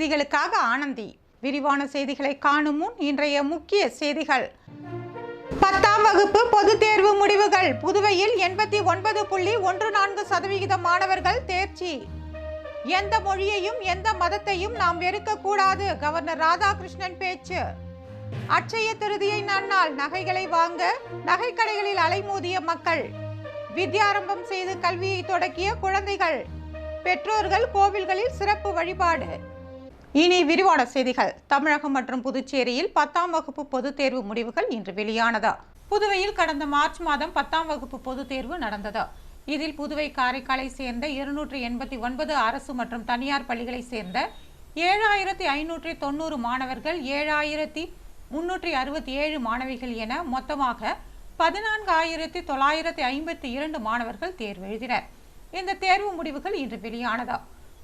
செய்திகளுக்காக ஆனந்தி. விரிவான செய்திகளை காணும் முன் இன்றைய முக்கிய செய்திகள். பத்தாம் வகுப்பு பொதுத் தேர்வு முடிவுகள். புதுவையில் எண்பத்தி ஒன்பது புள்ளி ஒன்று நான்கு சதவிகித மாணவர்கள் தேர்ச்சி. எந்த மொழியையும் எந்த மதத்தையும் நாம் வெறுக்கக்கூடாது. கவர்னர் ராதாகிருஷ்ணன் பேச்சு. அச்சய திருதியை நன்னால் நகைகளை வாங்க நகைக்கடைகளில் அலைமோதிய மக்கள். வித்யாரம்பம் செய்து கல்வியை தொடக்கிய குழந்தைகள். பெற்றோர்கள் கோவில்களில் சிறப்பு வழிபாடு. இனி விரிவான செய்திகள். தமிழகம் மற்றும் புதுச்சேரியில் பத்தாம் வகுப்பு பொதுத் தேர்வு முடிவுகள் இன்று வெளியானது. புதுவையில் கடந்த மார்ச் மாதம் பத்தாம் வகுப்பு பொதுத் தேர்வு நடந்தது. இதில் புதுவை காரைக்காலை சேர்ந்த இருநூற்றி எண்பத்தி ஒன்பது அரசு மற்றும் தனியார் பள்ளிகளை சேர்ந்த ஏழாயிரத்தி ஐநூற்றி தொண்ணூறு மாணவர்கள் ஏழாயிரத்தி முன்னூற்றி அறுபத்தி ஏழு மாணவிகள் என மொத்தமாக பதினான்கு ஆயிரத்தி தொள்ளாயிரத்தி ஐம்பத்தி இரண்டு மாணவர்கள் தேர்வு எழுதினர். இந்த தேர்வு முடிவுகள் இன்று வெளியானது.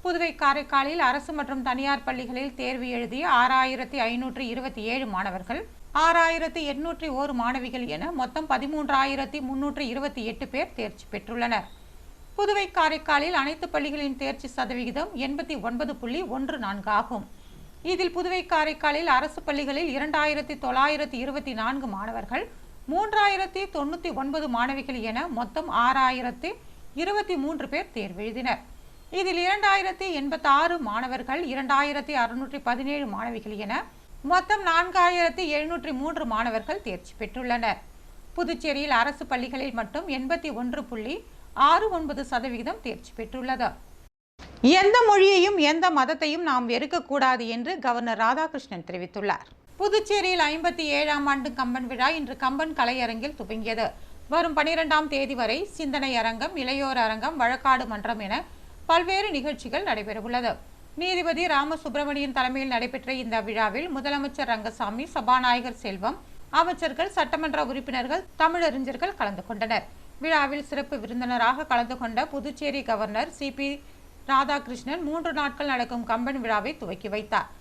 புதுவை காரைக்காலில் அரசு மற்றும் தனியார் பள்ளிகளில் தேர்வு எழுதிய ஆறாயிரத்தி ஐநூற்றி இருபத்தி ஏழு மாணவர்கள் ஆறாயிரத்தி எண்ணூற்றி ஓரு மாணவிகள் என மொத்தம் பதிமூன்றாயிரத்தி முன்னூற்றி இருபத்தி எட்டு பேர் தேர்ச்சி பெற்றுள்ளனர். புதுவை காரைக்காலில் அனைத்து பள்ளிகளின் தேர்ச்சி சதவிகிதம் எண்பத்தி ஒன்பது புள்ளி ஒன்று நான்கு ஆகும். இதில் புதுவை காரைக்காலில் அரசு பள்ளிகளில் இரண்டாயிரத்தி தொள்ளாயிரத்தி இருபத்தி நான்கு மாணவர்கள் மூன்றாயிரத்தி தொண்ணூற்றி ஒன்பது மாணவிகள் என மொத்தம் ஆறாயிரத்தி இருபத்தி மூன்று பேர் தேர்வு எழுதினர். இதில் இரண்டாயிரத்தி எண்பத்தி ஆறு மாணவர்கள் இரண்டாயிரத்தி அறுநூற்றி பதினேழு மாணவிகள் என மொத்தம் நான்காயிரத்தி எழுநூற்றி மூன்று மாணவர்கள் தேர்ச்சி பெற்றுள்ளனர். புதுச்சேரியில் அரசு பள்ளிகளில் மட்டும் எண்பத்தி ஒன்று புள்ளி ஆறு ஒன்பது சதவிகிதம் தேர்ச்சி பெற்றுள்ளது. எந்த மொழியையும் எந்த மதத்தையும் நாம் வெறுக்கக்கூடாது என்று கவர்னர் ராதாகிருஷ்ணன் தெரிவித்துள்ளார். புதுச்சேரியில் ஐம்பத்தி ஏழாம் ஆண்டு கம்பன் விழா இன்று கம்பன் கலையரங்கில் துவங்கியது. வரும் பனிரெண்டாம் தேதி வரை சிந்தனை அரங்கம் இளையோர் அரங்கம் வழக்காடு மன்றம் என பல்வேறு நிகழ்ச்சிகள் நடைபெறவுள்ளது. நீதிபதி ராமசுப்பிரமணியன் தலைமையில் நடைபெற்ற இந்த விழாவில் முதலமைச்சர் ரங்கசாமி சபாநாயகர் செல்வம் அமைச்சர்கள் சட்டமன்ற உறுப்பினர்கள் தமிழறிஞர்கள் கலந்து கொண்டனர். விழாவில் சிறப்பு விருந்தினராக கலந்து கொண்ட Puducherry governor C. P. Radhakrishnan மூன்று நாட்கள் நடக்கும் கம்பன் விழாவை துவக்கி வைத்தார்.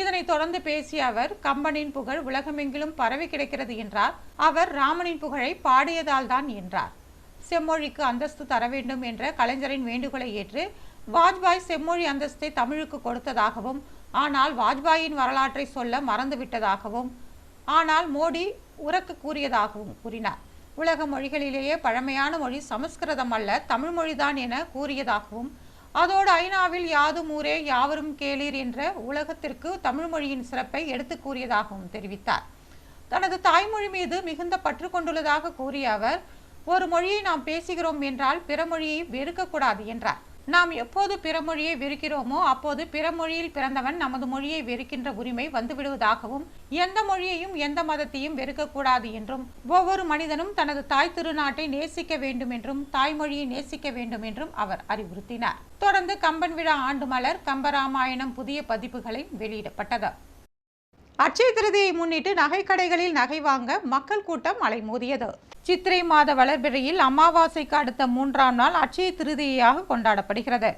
இதனைத் தொடர்ந்து பேசிய அவர் கம்பனின் புகழ் உலகமெங்கிலும் பரவி கிடக்கிறது என்றார். அவர் ராமனின் புகழை பாடியதால் தான் என்றார். செம்மொழிக்கு அந்தஸ்து தர வேண்டும் என்ற கலைஞரின் வேண்டுகோளை ஏற்று வாஜ்பாய் செம்மொழி அந்தஸ்தை தமிழுக்கு கொடுத்ததாகவும் ஆனால் வாஜ்பாயின் வரலாற்றை சொல்ல மறந்துவிட்டதாகவும் ஆனால் மோடி உறக்க கூறியதாகவும் கூறினார். உலக மொழிகளிலேயே பழமையான மொழி சமஸ்கிருதம் அல்ல தமிழ் மொழிதான் என கூறியதாகவும் அதோடு ஐநாவில் யாதும் ஊரே யாவரும் கேளீர் என்ற உலகத்திற்கு தமிழ் மொழியின் சிறப்பை எடுத்து கூறியதாகவும் தெரிவித்தார். தனது தாய்மொழி மீது மிகுந்த பற்று கொண்டுள்ளதாக கூறிய அவர் ஒரு மொழியை நாம் பேசுகிறோம் என்றால் பிற மொழியை வெறுக்கக்கூடாது என்றார். நாம் எப்போது பிற மொழியை வெறுக்கிறோமோ அப்போது பிற மொழியில் பிறந்தவன் நமது மொழியை வெறுக்கின்ற உரிமை வந்துவிடுவதாகவும் எந்த மொழியையும் எந்த மதத்தையும் வெறுக்கக்கூடாது என்றும் ஒவ்வொரு மனிதனும் தனது தாய் திருநாட்டை நேசிக்க வேண்டும் என்றும் தாய்மொழியை நேசிக்க வேண்டும் என்றும் அவர் அறிவுறுத்தினார். தொடர்ந்து கம்பன் விழா ஆண்டு மலர் கம்பராமாயணம் புதிய பதிப்புகளை வெளியிடப்பட்டது. அட்சய திருதியை முன்னிட்டு நகைக்கடைகளில் நகை வாங்க மக்கள் கூட்டம் அலைமோதியது. சித்திரை மாத வளர்பிறையில் அமாவாசைக்கு அடுத்த மூன்றாம் நாள் அட்சய திருதியாக கொண்டாடப்படுகிறது.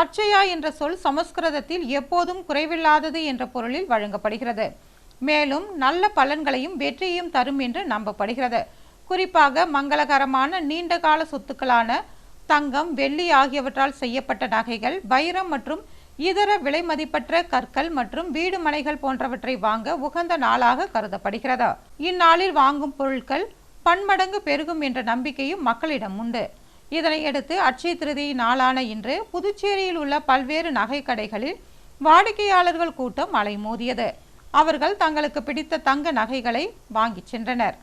அட்சயா என்ற சொல் சமஸ்கிருதத்தில் எப்போதும் குறைவில்லாதது என்ற பொருளில் வழங்கப்படுகிறது. மேலும் நல்ல பலன்களையும் வெற்றியையும் தரும் என்று நம்பப்படுகிறது. குறிப்பாக மங்களகரமான நீண்ட கால சொத்துக்களான தங்கம் வெள்ளி ஆகியவற்றால் செய்யப்பட்ட நகைகள் வைரம் மற்றும் இதர விலைமதிப்பற்ற கற்கள் மற்றும் வீடு மனைகள் போன்றவற்றை வாங்க உகந்த நாளாக கருதப்படுகிறது. இந்நாளில் வாங்கும் பொருட்கள் பன்மடங்கு பெருகும் என்ற நம்பிக்கையும் மக்களிடம் உண்டு. இதனையடுத்து அட்சய திருதி நாளான இன்று புதுச்சேரியில் உள்ள பல்வேறு நகை கடைகளில் வாடிக்கையாளர்கள் கூட்டம் அலைமோதியது அவர்கள் தங்களுக்கு பிடித்த தங்க நகைகளை வாங்கிச் சென்றனர்.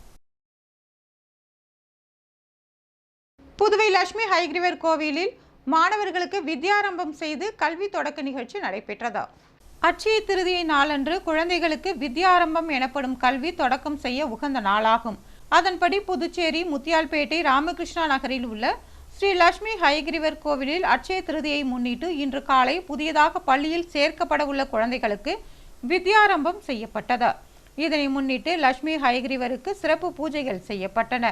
புதுவை லட்சுமி ஹைகிரிவர் கோவிலில் மாணவர்களுக்கு வித்யாரம்பம் செய்து கல்வி தொடக்க நிகழ்ச்சி நடைபெற்றது. அட்சய திருதியை நாளன்று குழந்தைகளுக்கு வித்யாரம்பம் எனப்படும் கல்வி தொடக்கம் செய்ய உகந்த நாளாகும். அதன்படி புதுச்சேரி முத்தியால்பேட்டை ராமகிருஷ்ணா நகரில் உள்ள ஸ்ரீ லட்சுமி ஹயகிரிவர் கோவிலில் அட்சய திருதியை முன்னிட்டு இன்று காலை புதியதாக பள்ளியில் சேர்க்கப்பட உள்ள குழந்தைகளுக்கு வித்யாரம்பம் செய்யப்பட்டது. இதனை முன்னிட்டு லட்சுமி ஹயகிரிவருக்கு சிறப்பு பூஜைகள் செய்யப்பட்டன.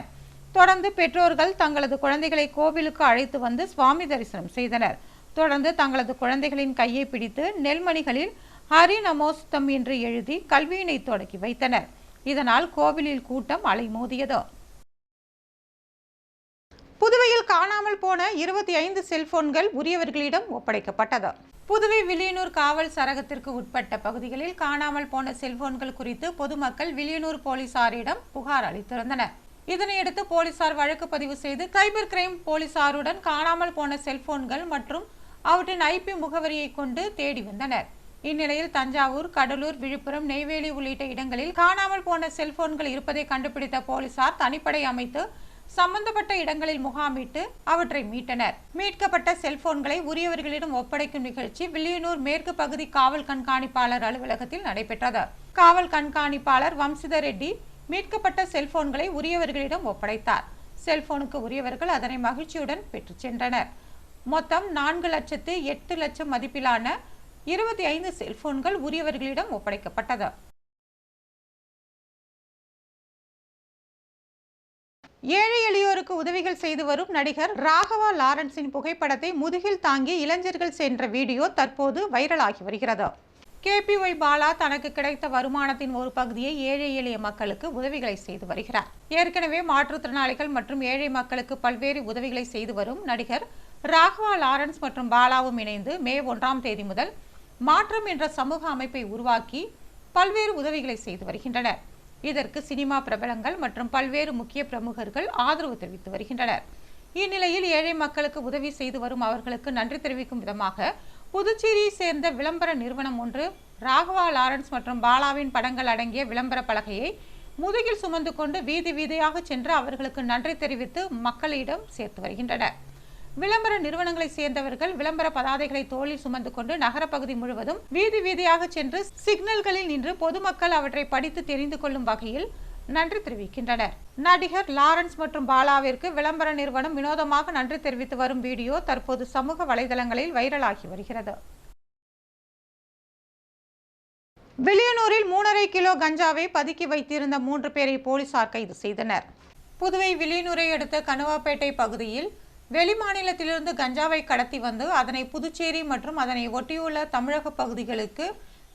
தொடர்ந்து பெற்றோர்கள் தங்களது குழந்தைகளை கோவிலுக்கு அழைத்து வந்து சுவாமி தரிசனம் செய்தனர். தொடர்ந்து தங்களது குழந்தைகளின் கையை பிடித்து நெல்மணிகளில் ஹரி நமோஸ்தம் என்று எழுதி கல்வியினை தொடக்கி வைத்தனர். இதனால் கோவிலில் கூட்டம் அலைமோதியது. புதுவையில் காணாமல் போன இருபத்தி ஐந்து செல்போன்கள் உரியவர்களிடம் ஒப்படைக்கப்பட்டது. புதுவை வில்லியனூர் காவல் சரகத்திற்கு உட்பட்ட பகுதிகளில் காணாமல் போன செல்போன்கள் குறித்து பொதுமக்கள் வில்லியனூர் போலீசாரிடம் புகார் அளித்திருந்தனர். இதனையடுத்து போலீசார் வழக்கு பதிவு செய்து சைபர் கிரைம் போலீசாருடன் காணாமல் போன செல்போன்கள் மற்றும் அவற்றின் ஐபி முகவரியை கொண்டு தேடி வந்தனர். இந்நிலையில் தஞ்சாவூர் கடலூர் விழுப்புரம் நெய்வேலி உள்ளிட்ட இடங்களில் காணாமல் போன செல்போன்கள் இருப்பதை கண்டுபிடித்த போலீசார் தனிப்படை அமைத்து சம்பந்தப்பட்ட இடங்களில் முகாமிட்டு அவற்றை மீட்டனர். மீட்கப்பட்ட செல்போன்களை உரியவர்களிடம் ஒப்படைக்கும் நிகழ்ச்சி வில்லியனூர் மேற்கு பகுதி காவல் கண்காணிப்பாளர் அலுவலகத்தில் நடைபெற்றது. காவல் கண்காணிப்பாளர் வம்சித ரெட்டி மீட்கப்பட்ட செல்போன்களை உரியவர்களிடம் ஒப்படைத்தார். செல்போனுக்கு உரியவர்கள் அதனை மகிழ்ச்சியுடன் பெற்றுச் சென்றனர். மொத்தம் நான்கு லட்சத்து எட்டு லட்சம் மதிப்பிலான இருபத்தி ஐந்து செல்போன்கள் உரியவர்களிடம் ஒப்படைக்கப்பட்டது. ஏழை எளியோருக்கு உதவிகள் செய்து வரும் நடிகர் ராகவா லாரன்ஸின் புகைப்படத்தை முதுகில் தாங்கி இளைஞர்கள் சென்ற வீடியோ தற்போது வைரலாகி வருகிறது. கேபிஒய் பாலா தனக்கு கிடைத்த வருமானத்தின் ஒரு பகுதியை ஏழை எளிய மக்களுக்கு உதவிகளை செய்து வருகிறார். ஏற்கனவே மாற்றுத்திறனாளிகள் மற்றும் ஏழை மக்களுக்கு பல்வேறு உதவிகளை செய்து வரும் நடிகர் ராகவா லாரன்ஸ் மற்றும் பாலாவும் இணைந்து மே ஒன்றாம் தேதி முதல் மாற்றம் என்ற சமூக அமைப்பை உருவாக்கி பல்வேறு உதவிகளை செய்து வருகின்றனர். இதற்கு சினிமா பிரபலங்கள் மற்றும் பல்வேறு முக்கிய பிரமுகர்கள் ஆதரவு தெரிவித்து வருகின்றனர். இந்நிலையில் ஏழை மக்களுக்கு உதவி செய்து வரும் அவர்களுக்கு நன்றி தெரிவிக்கும் விதமாக புதுச்சேரியை சேர்ந்த விளம்பர நிறுவனம் ஒன்று ராகவா லாரன்ஸ் மற்றும் பாலாவின் படங்கள் அடங்கிய விளம்பர பலகையை முதுகில் சுமந்து கொண்டு வீதி வீதியாக சென்று அவர்களுக்கு நன்றி தெரிவித்து மக்களிடம் சேர்த்து வருகின்றனர். விளம்பர நிறுவனங்களை சேர்ந்தவர்கள் விளம்பர பதாதைகளை தோளில் சுமந்து கொண்டு நகரப்பகுதி முழுவதும் வீதி வீதியாக சென்று சிக்னல்களில் நின்று பொதுமக்கள் அவற்றை படித்து தெரிந்து கொள்ளும் வகையில் நன்றி தெரிவிக்கின்றனர். நடிகர் லாரன்ஸ் மற்றும் பாலாவிற்கு விளம்பர நிறுவனம் வினோதமாக நன்றி தெரிவித்து வரும் வீடியோ தற்போது சமூக வலைதளங்களில் வைரலாகி வருகிறது. வில்லியனூரில் மூணரை கிலோ கஞ்சாவை பதுக்கி வைத்திருந்த மூன்று பேரை போலீசார் கைது செய்தனர். புதுவை வில்லியனூரை அடுத்த கனுவாப்பேட்டை பகுதியில் வெளிமாநிலத்திலிருந்து கஞ்சாவை கடத்தி வந்து அதனை புதுச்சேரி மற்றும் அதனை ஒட்டியுள்ள தமிழக பகுதிகளுக்கு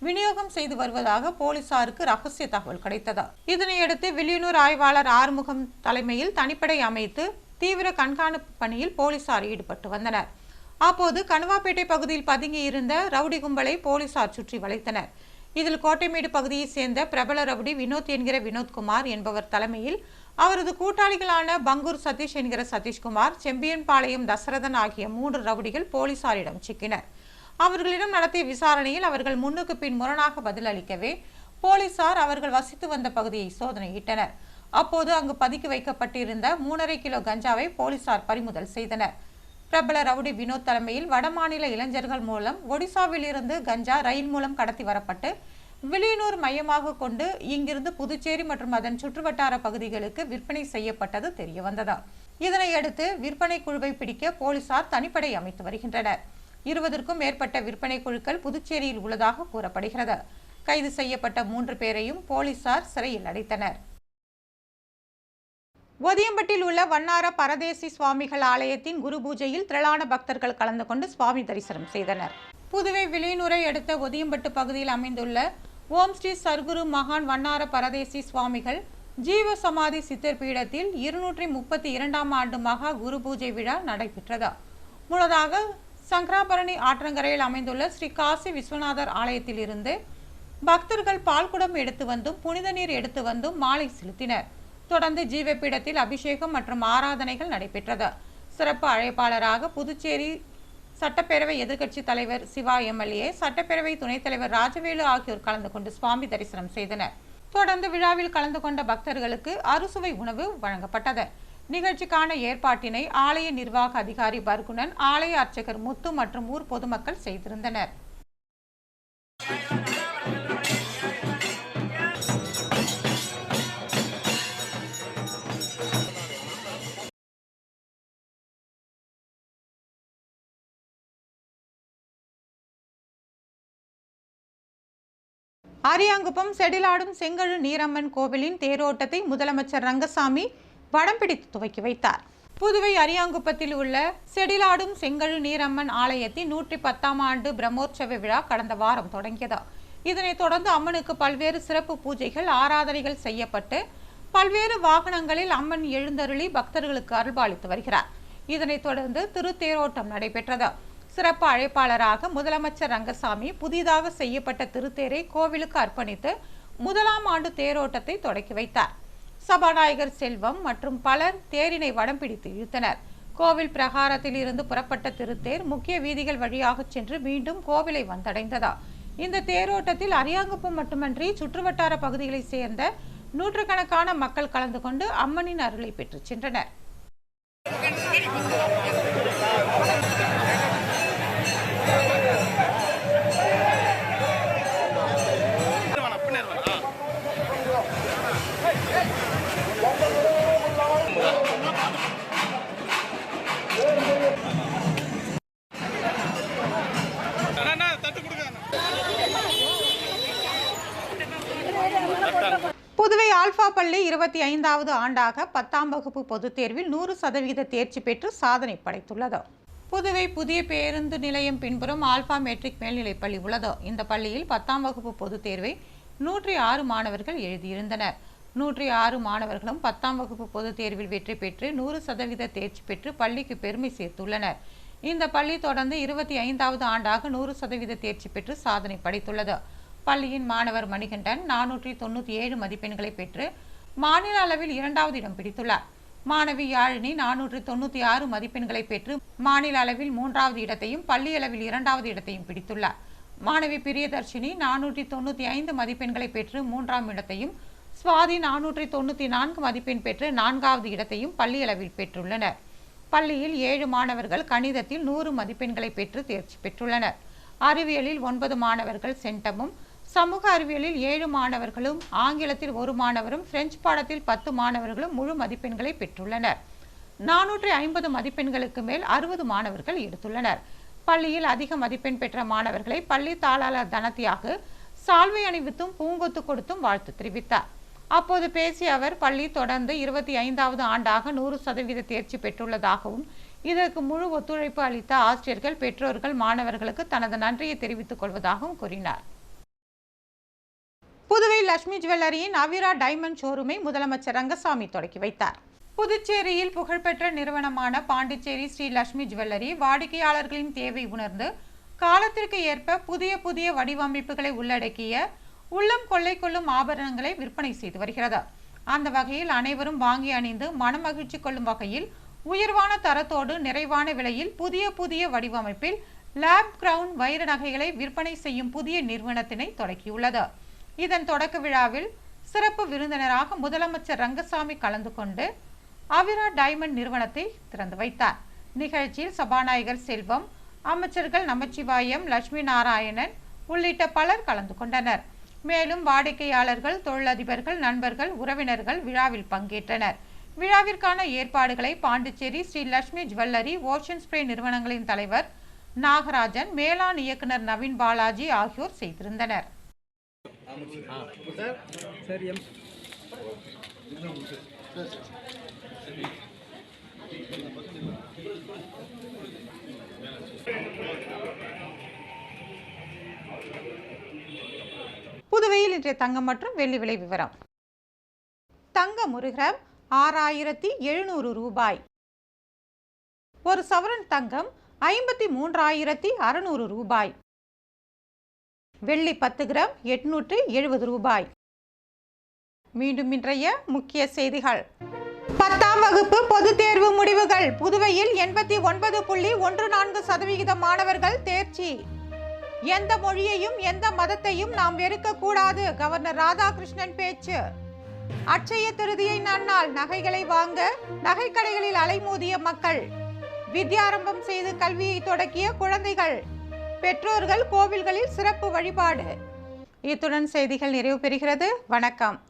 விநியோகம் செய்து வருவதாக போலீசாருக்கு ரகசிய தகவல் கிடைத்தது. இதனையடுத்து வில்லியனூர் ஆய்வாளர் ஆறுமுகம் தலைமையில் தனிப்படை அமைத்து தீவிர கண்காணிப்பு பணியில் போலீசார் ஈடுபட்டு வந்தனர். அப்போது கணுவாப்பேட்டை பகுதியில் பதுங்கி இருந்த ரவுடி கும்பலை போலீசார் சுற்றி வளைத்தனர். இதில் கோட்டைமேடு பகுதியைச் சேர்ந்த பிரபல ரவுடி வினோத் என்கிற வினோத்குமார் என்பவர் தலைமையில் அவரது கூட்டாளிகளான பங்கூர் சதீஷ் என்கிற சதீஷ்குமார் செம்பியன்பாளையம் தசரதன் ஆகிய மூன்று ரவுடிகள் போலீசாரிடம் சிக்கினர். அவர்களிடம் நடத்திய விசாரணையில் அவர்கள் முன்னுக்கு பின் முரணாக பதிலளிக்கவே போலீசார் அவர்கள் வசித்து வந்த பகுதியை சோதனையிட்டனர். அப்போது அங்கு பதுக்கி வைக்கப்பட்டிருந்த மூணரை கிலோ கஞ்சாவை போலீசார் பறிமுதல் செய்தனர். பிரபல ரவுடி வினோத் தலைமையில் வடமாநில இளைஞர்கள் மூலம் ஒடிசாவில் இருந்து கஞ்சா ரயில் மூலம் கடத்தி வரப்பட்டு வில்லியனூர் மையமாக கொண்டு இங்கிருந்து புதுச்சேரி மற்றும் அதன் சுற்றுவட்டார பகுதிகளுக்கு விற்பனை செய்யப்பட்டது தெரியவந்தது. இதனையடுத்து விற்பனை குழுவை பிடிக்க போலீசார் தனிப்படை அமைத்து வருகின்றனர். இருபதற்கும் மேற்பட்ட விற்பனை குழுக்கள் புதுச்சேரியில் உள்ளதாக கூறப்படுகிறது. கைது செய்யப்பட்ட மூன்று பேரையும் போலீசார் சிறையில் அடைத்தனர். ஒதியம்பட்டில் உள்ள வண்ணார பரதேசி சுவாமிகள் ஆலயத்தின் குரு பூஜையில் திரளான பக்தர்கள் கலந்து கொண்டு சுவாமி தரிசனம் செய்தனர். புதுவை வில்லியனூரை அடுத்த ஒதியம்பட்டு பகுதியில் அமைந்துள்ள ஓம் ஸ்ரீ சர்க்குரு மகான் வண்ணார பரதேசி சுவாமிகள் ஜீவ சமாதி சித்தர் பீடத்தில் இருநூற்றி முப்பத்தி இரண்டாம் ஆண்டு மகா குரு பூஜை விழா நடைபெற்றது. முன்னதாக சங்கராபரணி ஆற்றங்கரையில் அமைந்துள்ள ஸ்ரீ காசி விஸ்வநாதர் ஆலயத்தில் இருந்து பக்தர்கள் பால்குடம் எடுத்து வந்தும் புனித நீர் எடுத்து வந்தும் மாலை செலுத்தினர். தொடர்ந்து ஜீவபீடத்தில் அபிஷேகம் மற்றும் ஆராதனைகள் நடைபெற்றது. சிறப்பு அழைப்பாளராக புதுச்சேரி சட்டப்பேரவை எதிர்க்கட்சி தலைவர் சிவா எம்எல்ஏ சட்டப்பேரவை துணைத் தலைவர் ராஜவேலு ஆகியோர் கலந்து கொண்டு சுவாமி தரிசனம் செய்தனர். தொடர்ந்து விழாவில் கலந்து கொண்ட பக்தர்களுக்கு அறுசுவை உணவு வழங்கப்பட்டது. நிகழ்ச்சிக்கான ஏற்பாட்டினை ஆலய நிர்வாக அதிகாரி பர்குணன் ஆலய அர்ச்சகர் முத்து மற்றும் ஊர் பொதுமக்கள் செய்திருந்தனர். அரியாங்குப்பம் செடிலாடும் செங்கழு நீரம்மன் கோவிலின் தேரோட்டத்தை முதலமைச்சர் ரங்கசாமி வடம் பிடித்து துவக்கி வைத்தார். புதுவை அரியாங்குப்பத்தில் உள்ள செடிலாடும் செங்கழு நீரம்மன் ஆலயத்தின் நூற்றி பத்தாம் ஆண்டு பிரம்மோற்சவ விழா கடந்த வாரம் தொடங்கியது. இதனைத் தொடர்ந்து அம்மனுக்கு பல்வேறு சிறப்பு பூஜைகள் ஆராதனைகள் செய்யப்பட்டு பல்வேறு வாகனங்களில் அம்மன் எழுந்தருளி பக்தர்களுக்கு அருள்பாலித்து வருகிறார். இதனைத் தொடர்ந்து திருத்தேரோட்டம் நடைபெற்றது. சிறப்பு அழைப்பாளராக முதலமைச்சர் ரங்கசாமி புதிதாக செய்யப்பட்ட திருத்தேரை கோவிலுக்கு அர்ப்பணித்து முதலாம் ஆண்டு தேரோட்டத்தை தொடக்கி வைத்தார். சபாநாயகர் செல்வம் மற்றும் பலர் தேரினை வடம் பிடித்து இழுத்தனர். கோவில் பிரகாரத்தில் இருந்து புறப்பட்ட திருத்தேர் முக்கிய வீதிகள் வழியாக சென்று மீண்டும் கோவிலை வந்தடைந்ததா? இந்த தேரோட்டத்தில் அரியாங்குப்பம் மட்டுமன்றி சுற்றுவட்டார பகுதிகளைச் சேர்ந்த நூற்றுக்கணக்கான மக்கள் கலந்து கொண்டு அம்மனின் அருளை பெற்றுச் சென்றனர். புதுவை ஆல்பா பள்ளி இருபத்தி ஐந்தாவது ஆண்டாக பத்தாம் வகுப்பு பொதுத் தேர்வில் நூறு சதவீத தேர்ச்சி பெற்று சாதனை படைத்துள்ளது. புதுவை புதிய பேருந்து நிலையம் பின்புறம் ஆல்பா மெட்ரிக் மேல்நிலைப் பள்ளி உள்ளது. இந்த பள்ளியில் பத்தாம் வகுப்பு பொதுத் தேர்வை நூற்றி ஆறு மாணவர்கள் எழுதியிருந்தனர். நூற்றி ஆறு மாணவர்களும் பத்தாம் வகுப்பு பொதுத் தேர்வில் வெற்றி பெற்று நூறு சதவீத தேர்ச்சி பெற்று பள்ளிக்கு பெருமை சேர்த்துள்ளனர். இந்த பள்ளி தொடர்ந்து இருபத்தி ஐந்தாவது ஆண்டாக நூறு சதவீத தேர்ச்சி பெற்று சாதனை படைத்துள்ளது. பள்ளியின் மாணவர் மணிகண்டன் நானூற்றி தொண்ணூற்றி ஏழு மதிப்பெண்களை பெற்று மாநில அளவில் இரண்டாவது இடம் பிடித்துள்ளார். மாணவி யாழினி நானூற்றி தொண்ணூற்றி ஆறு மதிப்பெண்களை பெற்று மாநில அளவில் மூன்றாவது இடத்தையும் பள்ளி அளவில் இரண்டாவது இடத்தையும் பிடித்துள்ளார். மாணவி பிரியதர்ஷினி நானூற்றி தொண்ணூற்றி ஐந்து மதிப்பெண்களை பெற்று மூன்றாம் இடத்தையும் சுவாதி நானூற்றி தொண்ணூற்றி நான்கு மதிப்பெண் பெற்று நான்காவது இடத்தையும் பள்ளி அளவில் பெற்றுள்ளனர். பள்ளியில் ஏழு மாணவர்கள் கணிதத்தில் நூறு மதிப்பெண்களை பெற்று தேர்ச்சி பெற்றுள்ளனர். அறிவியலில் ஒன்பது மாணவர்கள் சென்டமும் சமூக அறிவியலில் ஏழு மாணவர்களும் ஆங்கிலத்தில் ஒரு மாணவரும் பிரெஞ்சு பாடத்தில் பத்து மாணவர்களும் முழு மதிப்பெண்களை பெற்றுள்ளனர். நானூற்றி ஐம்பது மதிப்பெண்களுக்கு மேல் அறுபது மாணவர்கள் எடுத்துள்ளனர். பள்ளியில் அதிக மதிப்பெண் பெற்ற மாணவர்களை பள்ளி தாளாளர் தனத்தியாக சால்வை அணிவித்தும் பூங்கொத்து கொடுத்தும் வாழ்த்து தெரிவித்தார். அப்போது பேசிய அவர் பள்ளி தொடர்ந்து இருபத்தி ஐந்தாவது ஆண்டாக நூறு சதவீத தேர்ச்சி பெற்றுள்ளதாகவும் இதற்கு முழு ஒத்துழைப்பு அளித்த ஆசிரியர்கள் பெற்றோர்கள் மாணவர்களுக்கு தனது நன்றியை தெரிவித்துக் கொள்வதாகவும் கூறினார். புதுவை லட்சுமி ஜுவல்லரியின் அவிரா டைமண்ட் ஷோரூமை முதலமைச்சர் ரங்கசாமி தொடக்கி வைத்தார். புதுச்சேரியில் புகழ்பெற்ற நிறுவனமான பாண்டிச்சேரி ஸ்ரீ லட்சுமி ஜுவல்லரி வாடிக்கையாளர்களின் தேவை உணர்ந்து காலத்திற்கு ஏற்ப புதிய புதிய வடிவமைப்புகளை உள்ளடக்கிய உள்ளம் கொள்ளை கொள்ளும் ஆபரணங்களை விற்பனை செய்து வருகிறது. அந்த வகையில் அனைவரும் வாங்கி அணிந்து மனமகிழ்ச்சி கொள்ளும் வகையில் உயர்வான தரத்தோடு நிறைவான விலையில் புதிய புதிய வடிவமைப்பில் லேப் கிரவுன் வைர நகைகளை விற்பனை செய்யும் புதிய நிறுவனத்தினை தொடக்கியுள்ளது. இதன் தொடக்க விழாவில் சிறப்பு விருந்தினராக முதலமைச்சர் ரங்கசாமி கலந்து கொண்டு அவிரா டைமண்ட் நிறுவனத்தை திறந்து வைத்தார். நிகழ்ச்சியில் சபாநாயகர் செல்வம் அமைச்சர்கள் நமச்சிவாயம் லட்சுமி நாராயணன் உள்ளிட்ட பலர் கலந்து கொண்டனர். மேலும் வாடிக்கையாளர்கள் தொழிலதிபர்கள் நண்பர்கள் உறவினர்கள் விழாவில் பங்கேற்றனர். விழாவிற்கான ஏற்பாடுகளை Pondicherry Sri Lakshmi jewellery ocean spray நிறுவனங்களின் தலைவர் நாகராஜன் மேலாண் இயக்குனர் நவீன் பாலாஜி ஆகியோர் செய்திருந்தனர். சார் எம் இன்றைய தங்கம் மற்றும் வெள்ளி விலை விவரம். தங்கம் ஒரு கிராம் ஆறாயிரத்தி எழுநூறு ரூபாய். ஒரு சவரன் தங்கம் ஐம்பத்தி மூன்றாயிரத்தி அறுநூறு ரூபாய். வெள்ளி பத்து கிராம் எட்நூற்று எழுபது ரூபாய். மீண்டும் இன்றைய முக்கிய செய்திகள். பத்தாம் வகுப்பு பொதுத் தேர்வு முடிவுகள். புதுவையில் எண்பத்தி ஒன்பது புள்ளி ஒன்று நான்கு சதவிகித மாணவர்கள் தேர்ச்சி. எந்த மொழியையும் எந்த மதத்தையும் நாம் வெறுக்க கூடாது கவர்னர் ராதாகிருஷ்ணன் பேச்சு. அட்சய திருதியை நன்னால் நகைகளை வாங்க நகைக்கடைகளில் அலைமோதிய மக்கள். வித்யாரம்பம் செய்து கல்வியை தொடக்கிய குழந்தைகள். பெற்றோர்கள் கோவில்களில் சிறப்பு வழிபாடு. இத்துடன் செய்திகள் நிறைவு பெறுகிறது. வணக்கம்.